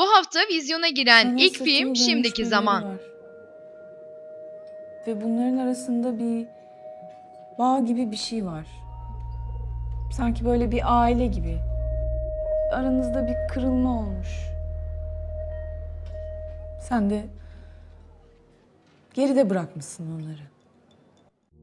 hafta vizyona giren Sana ilk film Şimdiki Zaman. var. Ve bunların arasında bir bağ gibi bir şey var. Sanki böyle bir aile gibi. Aranızda bir kırılma olmuş. Sen de geride bırakmışsın onları.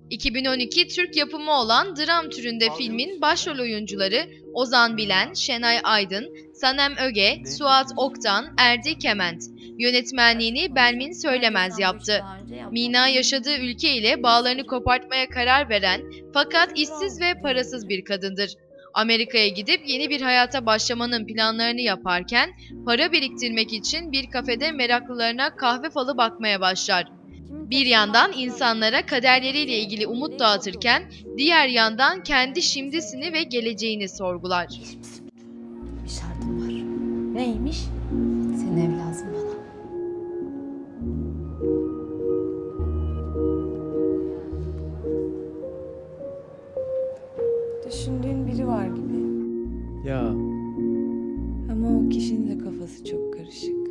2012 Türk yapımı olan dram türünde filmin başrol oyuncuları Ozan Bilen, Şenay Aydın, Sanem Öge, Suat Oktan, Erdi Kement. Yönetmenliğini Belmin Söylemez yaptı. Mina yaşadığı ülke ile bağlarını kopartmaya karar veren fakat işsiz ve parasız bir kadındır. Amerika'ya gidip yeni bir hayata başlamanın planlarını yaparken para biriktirmek için bir kafede meraklılarına kahve falı bakmaya başlar. Bir yandan insanlara kaderleriyle ilgili umut dağıtırken diğer yandan kendi şimdisini ve geleceğini sorgular. Bir şartım var. Neymiş? Senin ev lazım bana. Düşündüğün biri var gibi. Ya Ama o kişinin de kafası çok karışık.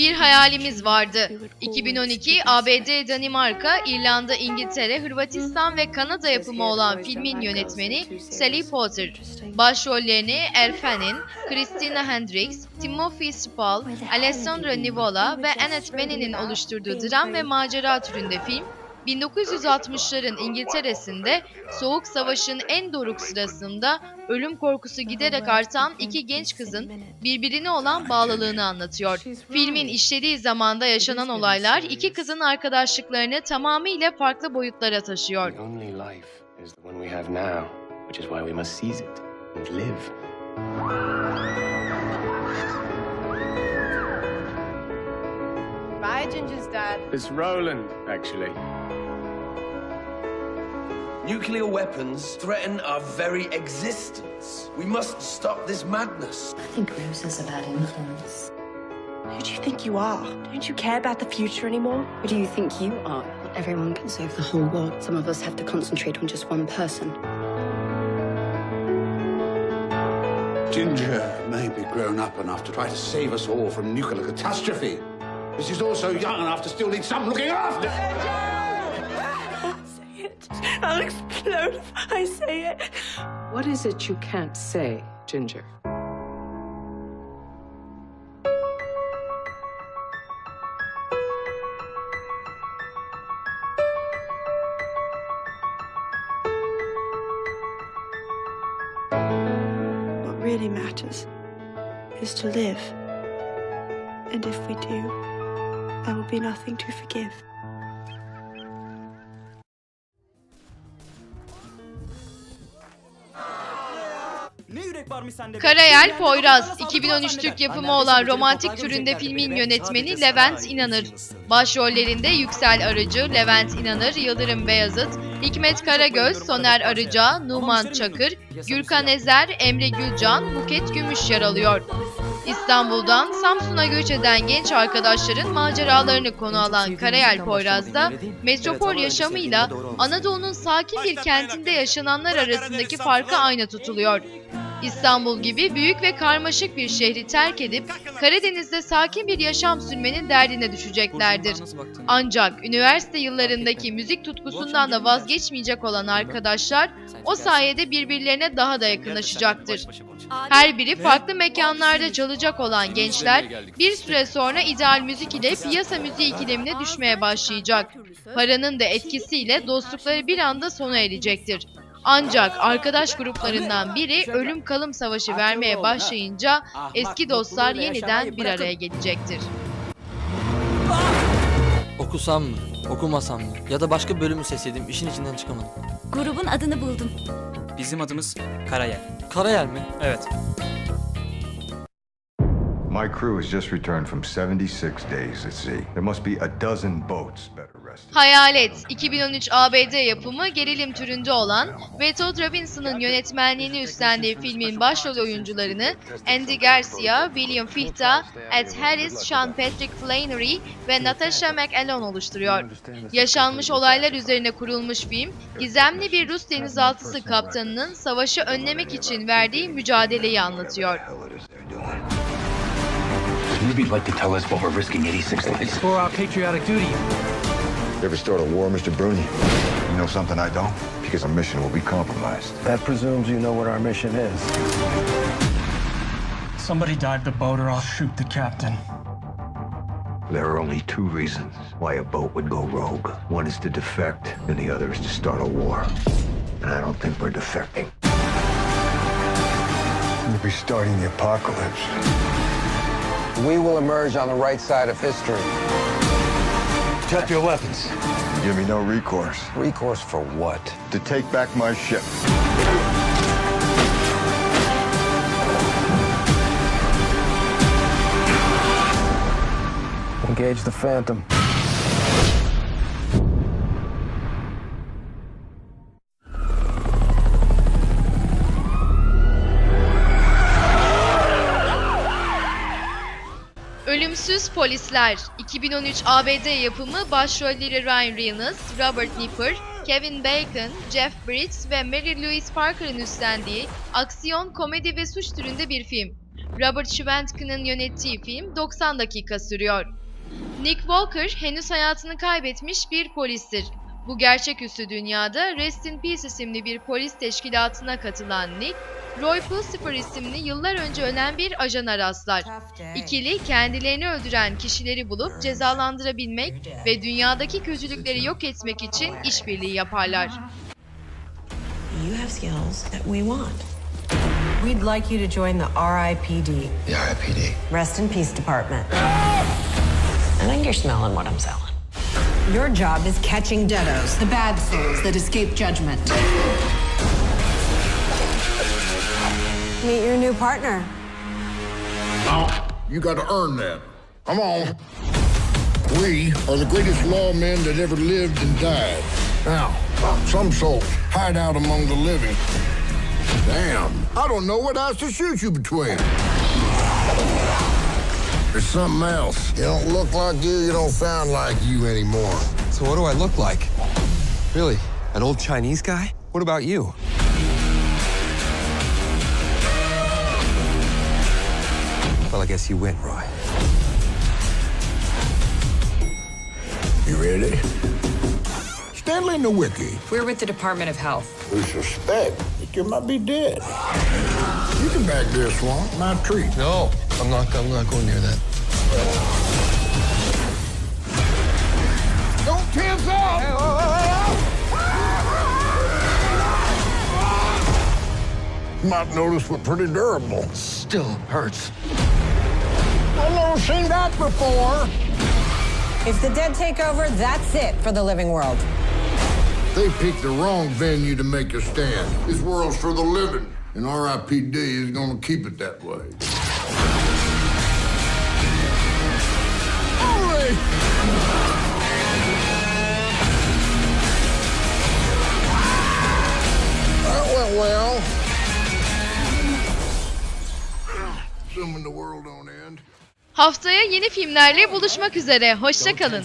Bir hayalimiz vardı. 2012 ABD, Danimarka, İrlanda, İngiltere, Hırvatistan ve Kanada yapımı olan filmin yönetmeni Sally Potter. Başrollerini Elle Fanning, Christina Hendricks, Timothy Spall, Alessandra Nivola ve Annette Bening'in oluşturduğu dram ve macera türünde film, 1960'ların İngiltere'sinde Soğuk Savaş'ın en doruk sırasında ölüm korkusu giderek artan iki genç kızın birbirine olan bağlılığını anlatıyor. Filmin işlediği zamanda yaşanan olaylar iki kızın arkadaşlıklarını tamamıyla farklı boyutlara taşıyor. Bye, Ginger's dad. It's Roland, actually. Nuclear weapons threaten our very existence. We must stop this madness. I think Rose is a bad influence. Who do you think you are? Don't you care about the future anymore? Who do you think you are? Not everyone can save the whole world. Some of us have to concentrate on just one person. Ginger may be grown up enough to try to save us all from nuclear catastrophe. But she's also young enough to still need some looking after. Say it. I'll explode if I say it. What is it you can't say, Ginger? What really matters is to live. And if we do, there will be nothing to forgive. Karayel Poyraz, 2013 Türk yapımı olan romantik türünde filmin yönetmeni Levent İnanır. Başrollerinde Yüksel Arıcı, Levent İnanır, Yıldırım Beyazıt, Hikmet Karagöz, Soner Arıca, Numan Çakır, Gürkan Ezer, Emre Gülcan, Buket Gümüş yer alıyor. İstanbul'dan Samsun'a göç eden genç arkadaşların maceralarını konu alan Karayel Poyraz'da metropol yaşamıyla Anadolu'nun sakin bir kentinde yaşananlar arasındaki farkı ayna tutuluyor. İstanbul gibi büyük ve karmaşık bir şehri terk edip Karadeniz'de sakin bir yaşam sürmenin derdine düşeceklerdir. Ancak üniversite yıllarındaki müzik tutkusundan da vazgeçmeyecek olan arkadaşlar o sayede birbirlerine daha da yakınlaşacaktır. Her biri farklı mekanlarda çalacak olan gençler bir süre sonra ideal müzik ile piyasa müziği ikilemine düşmeye başlayacak. Paranın da etkisiyle dostlukları bir anda sona erecektir. Ancak arkadaş gruplarından biri ölüm kalım savaşı vermeye başlayınca eski dostlar yeniden bir araya gelecektir. Okusam mı? Okumasam mı? Ya da başka bölümü seçseydim işin içinden çıkamadım. Grubun adını buldum. bizim adımız Karayel. Karayel mi? Evet. My crew has just returned from 76 days at sea. There must be a dozen boats better Hayalet, 2013 ABD yapımı gerilim türünde olan ve Todd Robinson'ın yönetmenliğini üstlendiği filmin başrol oyuncularını Andy Garcia, William Ficht'a, Ed Harris, Sean Patrick Flannery ve Natasha McElhone oluşturuyor. Yaşanmış olaylar üzerine kurulmuş film, gizemli bir Rus denizaltısı kaptanının savaşı önlemek için verdiği mücadeleyi anlatıyor. You'd like to tell us what we're risking 86 lives. For our patriotic duty. You ever start a war, Mr. Bruni? You know something I don't? Because our mission will be compromised. That presumes you know what our mission is. Somebody dive the boat or I'll shoot the captain. There are only two reasons why a boat would go rogue. One is to defect, and the other is to start a war. And I don't think we're defecting. We'll be starting the apocalypse. We will emerge on the right side of history. Check your weapons. Give me no recourse. Recourse for what? To take back my ship. Engage the Phantom. Ölümsüz Polisler 2013 ABD yapımı başrolleri Ryan Reynolds, Robert Nipper, Kevin Bacon, Jeff Bridges ve Mary Louise Parker'ın üstlendiği aksiyon, komedi ve suç türünde bir film. Robert Schwentke'nin yönettiği film 90 dakika sürüyor. Nick Walker henüz hayatını kaybetmiş bir polistir. Bu gerçeküstü dünyada Rest in Peace isimli bir polis teşkilatına katılan Nick, Roy Pulsifer isimli yıllar önce ölen bir ajana rastlar. İkili kendilerini öldüren kişileri bulup cezalandırabilmek ve dünyadaki kötülükleri yok etmek için işbirliği yaparlar. You have skills that we want. We'd like you to join the RIPD, The RIPD. Rest in Peace Department. I think you're smelling what I'm selling. Your job is catching deados, the bad souls that escape judgment. Meet your new partner. You got to earn that. Come on. We are the greatest lawmen that ever lived and died. Now, some souls hide out among the living. Damn, I don't know what else to shoot you between. There's something else. You don't look like you, you don't sound like you anymore. So what do I look like? Really? An old Chinese guy? What about you? Well, I guess you win, Roy. You ready? Stanley Nowicki. We're with the Department of Health. We suspect that you might be dead. You can back this one. My treat. No, I'm not. I'm not going near that. Don't tense up! Might notice we're pretty durable. Still hurts. I've never seen that before. If the dead take over, that's it for the living world. They picked the wrong venue to make a stand. This world's for the living, and RIPD is gonna keep it that way. That went well. Assuming the world don't end. Haftaya yeni filmlerle buluşmak üzere. Hoşça kalın.